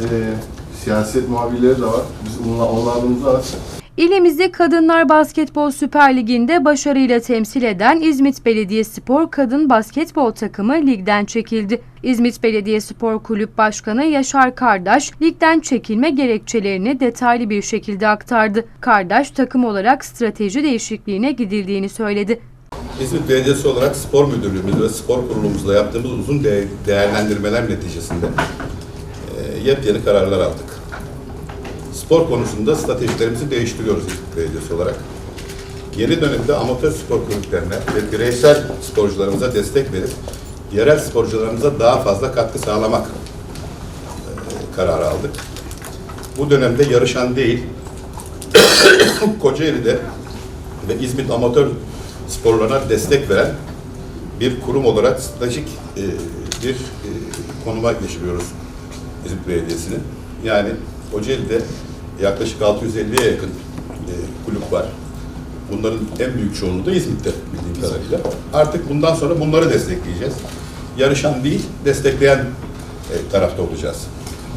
Ee, siyaset muhabirleri de var. Biz onla- onlardan uzağız. İlimizde Kadınlar Basketbol Süper Ligi'nde başarıyla temsil eden İzmit Belediyespor Kadın Basketbol takımı ligden çekildi. İzmit Belediyespor Kulüp Başkanı Yaşar Kardaş, ligden çekilme gerekçelerini detaylı bir şekilde aktardı. Kardaş, takım olarak strateji değişikliğine gidildiğini söyledi. İzmit Belediyesi olarak spor müdürlüğümüz ve spor kurulumuzla yaptığımız uzun de- değerlendirmeler neticesinde yepyeni kararlar aldık. Spor konusunda stratejilerimizi değiştiriyoruz İzmit Belediyesi olarak. Yeni dönemde amatör spor kulüplerine ve bireysel sporcularımıza destek verip yerel sporcularımıza daha fazla katkı sağlamak e, kararı aldık. Bu dönemde yarışan değil, Kocaeli'de ve İzmit amatör sporlarına destek veren bir kurum olarak stratejik e, bir e, konuma geçiriyoruz İzmit Belediyesi'nin. Yani Kocaeli'de yaklaşık 650'ye yakın e, kulüp var. Bunların en büyük çoğunluğu da İzmit'te bildiğim kadarıyla. Artık bundan sonra bunları destekleyeceğiz. Yarışan değil, destekleyen e, tarafta olacağız.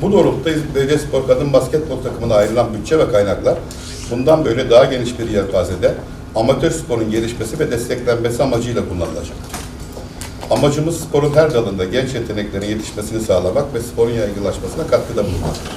Bu doğrultuda İzmit Belediyespor Kadın Basketbol takımına ayrılan bütçe ve kaynaklar bundan böyle daha geniş bir yelpazede amatör sporun gelişmesi ve desteklenmesi amacıyla kullanılacak. Amacımız sporun her dalında genç yeteneklerin yetişmesini sağlamak ve sporun yaygınlaşmasına katkıda bulunmaktır.